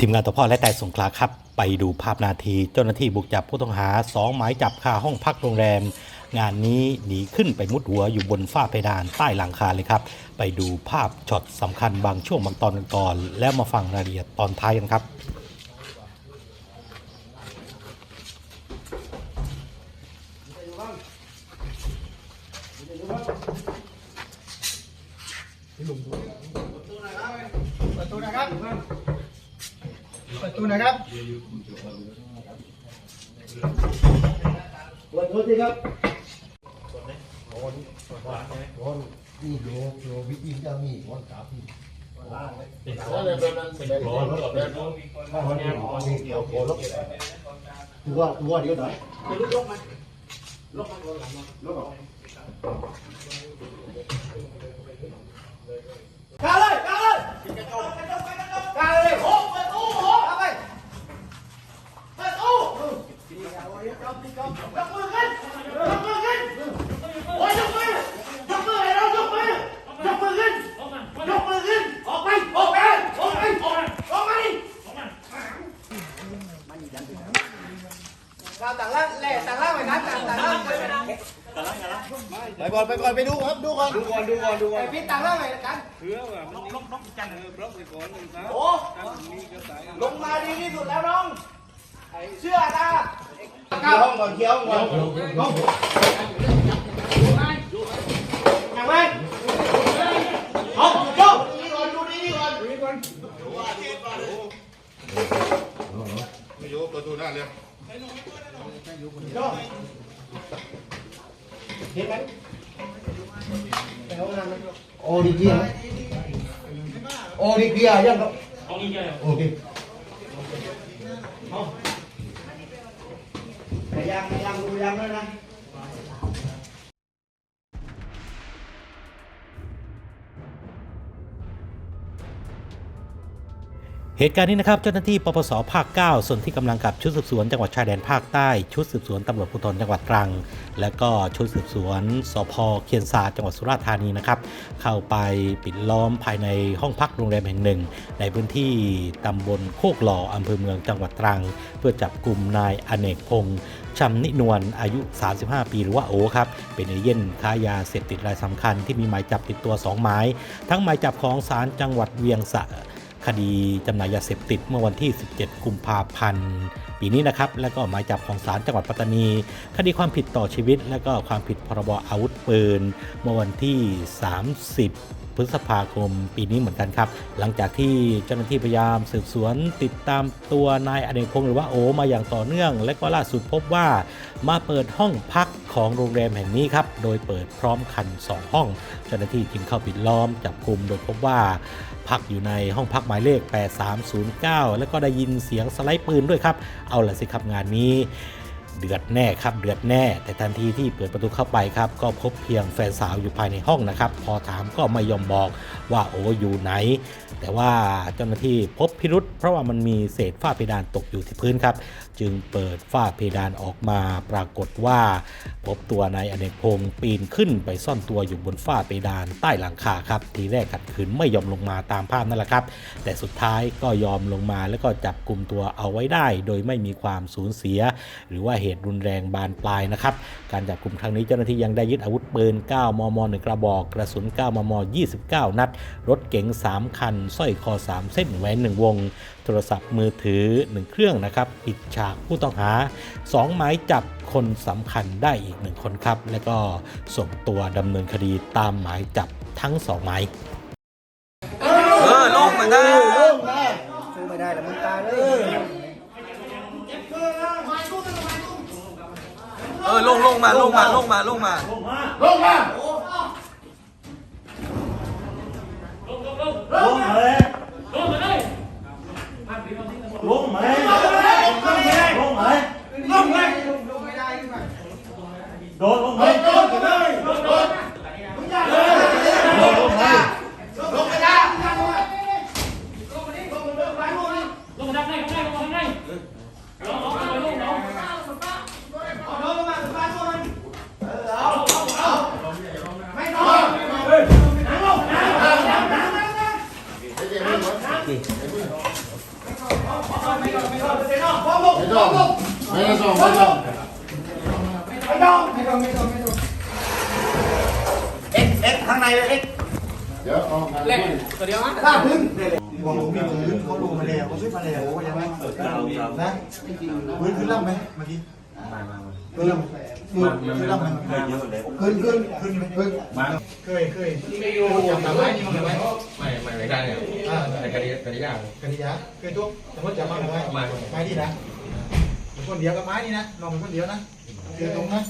ทีมงานตัวพ่อและแต่สงขลาครับ ไปดูภาพนาที เจ้าหน้าที่บุกจับผู้ต้องหาสองหมายจับคาห้องพักโรงแรม งานนี้หนีขึ้นไปมุดหัวอยู่บนฝ้าเพดานใต้หลังคาเลยครับ ไปดูภาพช็อตสำคัญบางช่วงบางตอนกันก่อน แล้วมาฟังรายละเอียดตอนท้ายกันครับเปิ ดตูนะครับเปิดตูสิครับคนนี่โยโยวิธีจะมีคนกราบพี่เป็นคนเป็นคนเป็นคนเป็นคนเกี่ยวโคนตัวตัวเดียวไหนลกมันลกมันลกมันลกกาเลยกาเลย กาเลยโอ้เปิดตู้โอ้เอาไปเปิดตู้ยกมือขึ้นยกมือขึ้นโอ้ยยกมือยกมือให้เรายกมือยกมือขึ้นยกมือขึ้นออกไปออกไปออกไปออกออกมาดิเราต่างล่าง แหล่ต่างล่างไปนะต่างต่างล่างไปนะไปก่อนไปก่อนไปดูครับดูก่อนดูก่อนดูก่อนดูก่อนพี่ต่างล่างไปกันเพื่อว่ามันลบลบจันทร์บล็อกไปก่อนหนึ่งครับโอ้ถ้ามันมีกระสายลงมาดีที่สุดแล้วน้องเชื่อตาเข้าห้องก่อนเคี้ยวก่อนห้องอย่างไรห้องโจ้นี่ก่อนดูนี่ก่อนดูนี่ก่อนไม่รู้ประตูหน้าเลย โจ้เห็นไหมไปห้องน้ำไหมโอ้ดีเกียร์โอ้ดีเกียร์ยังครับโอเคแต่ยังยังดูยังเลยนะ เหตุการณ์นี้นะครับเจ้าหน้าที่ปปสภาค 9 ส่วนที่กำลังกับชุดสืบสวนจังหวัดชายแดนภาคใต้ ชุดสืบสวนตำรวจภูธรจังหวัดตรัง และก็ชุดสืบสวนสพเคียนซาจังหวัดสุราษฎร์ธานีนะครับเข้าไปปิดล้อมภายในห้องพักโรงแรมแห่งหนึ่ง ในพื้นที่ตำบลโคกหล่ออำเภอเมืองจังหวัดตรัง เพื่อจับกลุ่มนายอเนกพงษ์ชำนินวลอายุ 35 ปีหรือว่าโอครับเป็นเอเย่นค้ายาเสพติดรายสำคัญที่มีหมายจับติดตัว 2 หมาย ทั้งหมายจับของศาลจังหวัดเวียงสะ คดีจำหน่ายยาเสพติดเมื่อวันที่ 17 กุมภาพันธ์ ปีนี้นะครับ แล้วก็หมายจับของศาลจังหวัดปัตตานี คดีความผิดต่อชีวิต และก็ความผิดพรบอาวุธปืน เมื่อวันที่ 30พฤษภาคมปีนี้เหมือนกันครับ หลังจากที่เจ้าหน้าที่พยายามสืบสวนติดตามตัวนายอเนกพงศ์หรือว่าโอมาอย่างต่อเนื่อง และก็ล่าสุดพบว่ามาเปิดห้องพัก ของโรงแรมแห่งนี้ครับ โดยเปิดพร้อมคัน 2 ห้อง เจ้าหน้าที่จึงเข้าปิดล้อมจับกลุ่มโดยพบว่าพักอยู่ในห้องพักหมายเลข 8309 แล้วก็ได้ยินเสียงสไลด์ปืนด้วยครับ เอาล่ะสิครับงานนี้ เดือดแน่ครับเดือดแน่ แต่ทันทีที่เปิดประตูเข้าไปครับ ก็พบเพียงแฟนสาวอยู่ภายในห้องนะครับ พอถามก็ไม่ยอมบอกว่าโอ้อยู่ไหน แต่ว่าเจ้าหน้าที่พบพิรุษเพราะว่ามันมีเศษฝ้าเพดานตกอยู่ที่พื้นครับ จึงเปิดฝ้าเพดานออกมาปรากฏว่าพบตัวนายอเนกพงศ์ปีนขึ้นไปซ่อนตัวอยู่บนฝ้าเพดานใต้หลังคาครับ ทีแรกขัดขืนไม่ยอมลงมาตามภาพนั่นแหละครับ แต่สุดท้ายก็ยอมลงมาแล้วก็จับกลุ่มตัวเอาไว้ได้ โดยไม่มีความสูญเสีย หรือว่าเหตุรุนแรงบานปลายนะครับ การจับกลุ่มครั้งนี้เจ้าหน้าที่ยังได้ยึดอาวุธปืน 9 มม 1 กระบอก กระสุน 9 มม 29 นัด รถเก๋ง 3 คัน สร้อยคอ 3 เส้น แหวน 1 วง โทรศัพท์มือถือ 1 เครื่องนะครับ ปิดฉากผู้ต้องหา 2 หมายจับคนสำคัญได้อีก 1 คนครับ และก็ส่งตัวดำเนินคดีตามหมายจับทั้ง 2 หมาย เออลงมาได้เริ่มแม่สู้ไม่ได้แล้วมึงตายเลย ออลงลงมาลงมาลงมาลงมาลงมาลงมาเลยลงมาเลยลงมาเลยลงมาเลยลงมาเลยลงมาเลยลงมาเลยโดนลงมาโดนกันเลยโดนโดนโดนลงมาลงไปได้ เเอ็กเอ็กข้างในเลยเอ็กเดี๋ยวเอามาข้าพึ่งวางผมมีพื้นเขาดูมาแล้วเขาซื้อมาแล้วยังไงนะพื้นขึ้นล่ำไหมเมื่อกี้ขึ้นล่ำขึ้นล่ำไหมขึ้นขึ้นขึ้นไหมขึ้นเคนเดียวกับไม้นี่นะลองเป็นคนเดียวนะเดี่ยวตรงนะ